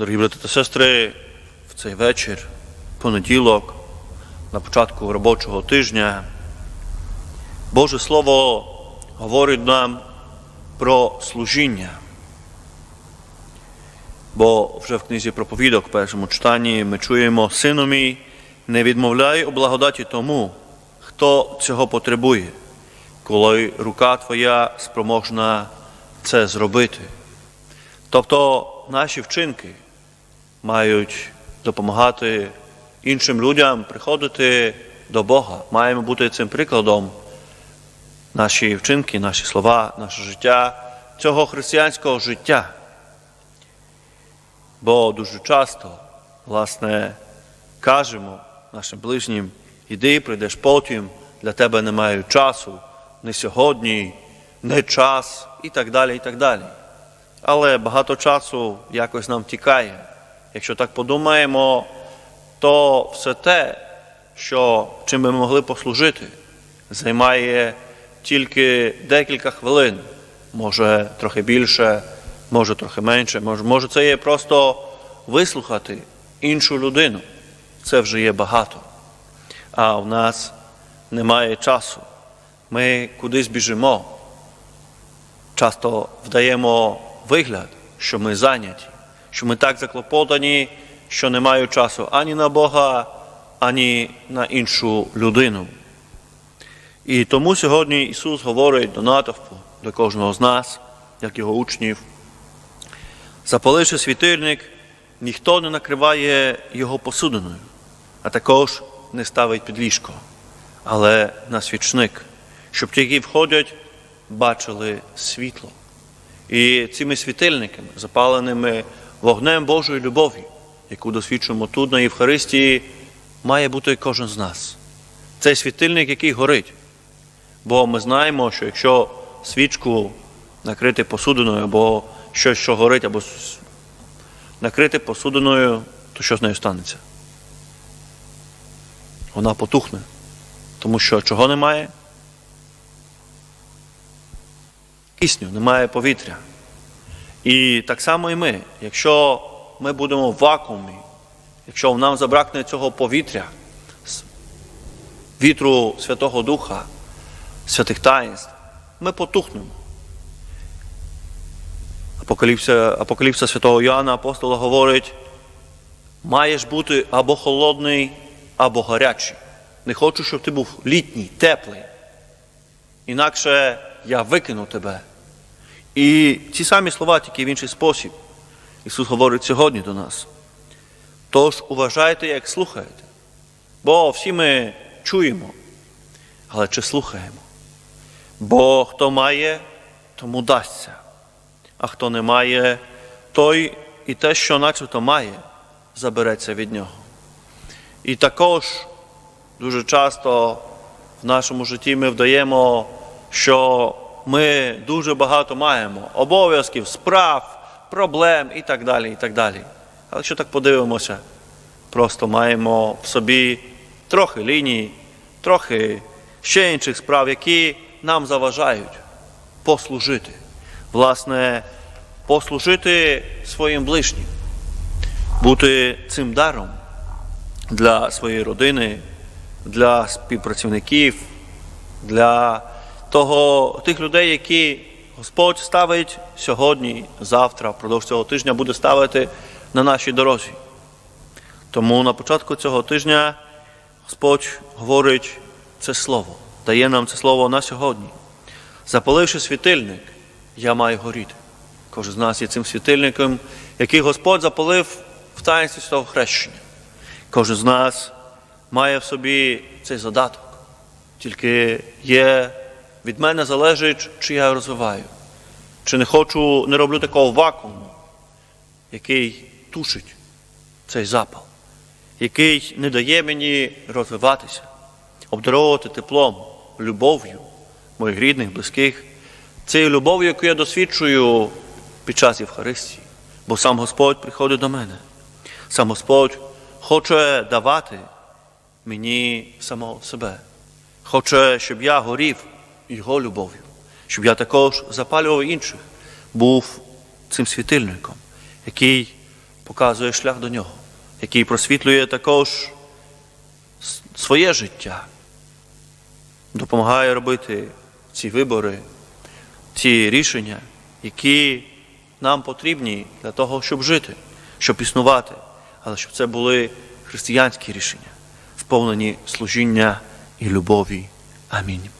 Дорогі брати та сестри, в цей вечір, понеділок, на початку робочого тижня, Боже Слово говорить нам про служіння. Бо вже в книзі проповідок, в першому читанні, ми чуємо Сину мій, не відмовляй у благодаті тому, хто цього потребує, коли рука Твоя спроможна це зробити. Тобто наші вчинки мають допомагати іншим людям приходити до Бога. Маємо бути цим прикладом. Наші вчинки, наші слова, наше життя, цього християнського життя. Бо дуже часто, власне, кажемо нашим ближнім, іди, прийдеш потім, для тебе немає часу, не сьогодні, не час і так далі, і так далі. Але багато часу якось нам тікає. Якщо так подумаємо, то все те, що чим ми могли послужити, займає тільки декілька хвилин, може трохи більше, може трохи менше, може, може це є просто вислухати іншу людину. Це вже є багато. А в нас немає часу. Ми кудись біжимо. Часто вдаємо вигляд, що ми зайняті, що ми так заклопотані, що не маю часу ані на Бога, ані на іншу людину. І тому сьогодні Ісус говорить до натовпу, до кожного з нас, як його учнів. Запаливши світильник, ніхто не накриває його посудиною, а також не ставить під ліжко, але на свічник, щоб ті, які входять, бачили світло. І цими світильниками, запаленими вогнем Божої любові, яку досвідчуємо тут на Євхаристії, має бути кожен з нас. Цей світильник, який горить. Бо ми знаємо, що якщо свічку накрити посудиною, або щось, що горить, або накрити посудиною, то що з нею станеться? Вона потухне. Тому що чого немає? Кисню, немає повітря. І так само і ми. Якщо ми будемо в вакуумі, якщо нам забракне цього повітря, вітру Святого Духа, святих таїнств, ми потухнемо. Апокаліпса, Апокаліпса святого Йоанна апостола говорить, маєш бути або холодний, або гарячий. Не хочу, щоб ти був літній, теплий. Інакше я викину тебе. І ці самі слова, тільки в інший спосіб. Ісус говорить сьогодні до нас. Тож уважайте, як слухаєте. Бо всі ми чуємо, але чи слухаємо? Бо хто має, тому дасться, а хто не має, той і те, що начебто має, забереться від нього. І також дуже часто в нашому житті ми вдаємо, що ми дуже багато маємо обов'язків, справ, проблем і так далі. і так далі. Але якщо так подивимося, просто маємо в собі трохи ліній, трохи ще інших справ, які нам заважають послужити. Власне, послужити своїм ближнім, бути цим даром для своєї родини, для співпрацівників, для того, тих людей, які Господь ставить сьогодні, завтра, впродовж цього тижня буде ставити на нашій дорозі. Тому на початку цього тижня Господь говорить це слово, дає нам це слово на сьогодні. Запаливши світильник, я маю горіти. Кожен з нас є цим світильником, який Господь запалив в таїнстві святого хрещення. Кожен з нас має в собі цей задаток. Тільки є від мене залежить, чи я розвиваю, чи не хочу, не роблю такого вакууму, який тушить цей запал, який не дає мені розвиватися, обдаровувати теплом, любов'ю моїх рідних, близьких, цією любов'ю, яку я досвідчую під час Євхаристії. Бо сам Господь приходить до мене. Сам Господь хоче давати мені самого себе. Хоче, щоб я горів Його любов'ю, щоб я також запалював інших, був цим світильником, який показує шлях до нього, який просвітлює також своє життя, допомагає робити ці вибори, ці рішення, які нам потрібні для того, щоб жити, щоб існувати, але щоб це були християнські рішення, сповнені служіння і любові. Амінь.